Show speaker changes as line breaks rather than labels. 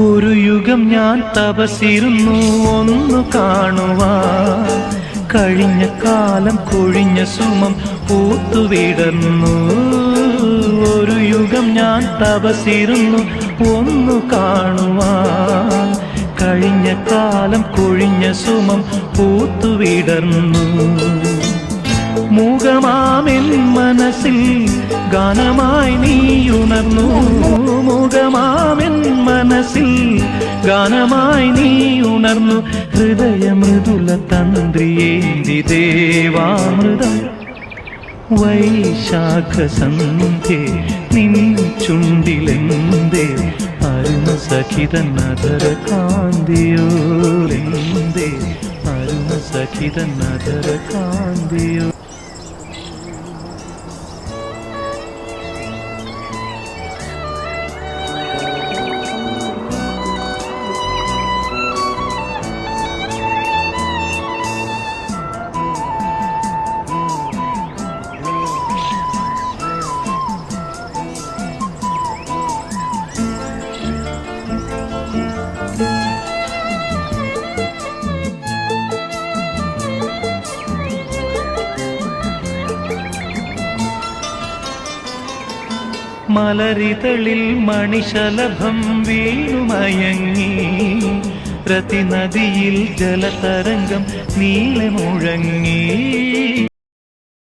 ഒരു യുഗം ഞാൻ തപസിരുന്നു ഒന്നു കാണുക കഴിഞ്ഞ കാലം കൊഴിഞ്ഞ സുമം പൂത്തുവിടുന്നു ഒരു യുഗം ഞാൻ തപസിരുന്നു ഒന്നു കാണുവാൻ കാലം കൊഴിഞ്ഞ സുമം പൂത്തുവിടർന്നു. മുഖമാമെൻ മനസ്സിൽ ഗാനമായി നീ ഉണർന്നു മുഖമാമെൻ മനസ്സിൽ ഗാനമായി നീ ഉണർന്നു ഹൃദയമൃദുല തന്ത്രിയേന്തി ദേവാമൃതം. വൈശാഖ സന്ധ്യേ ചുണ്ടിലെന്തേ? അരുണ സഖിതൻ നദര കാന്തിയോ എന്തേ അരുണ സഖിതൻ നദര കാന്തിയോ മലരിതളിൽ മണിശലഭം വീണുമയങ്ങി പ്രതിനദിയിൽ ജലതരംഗം നീളെ മുഴങ്ങി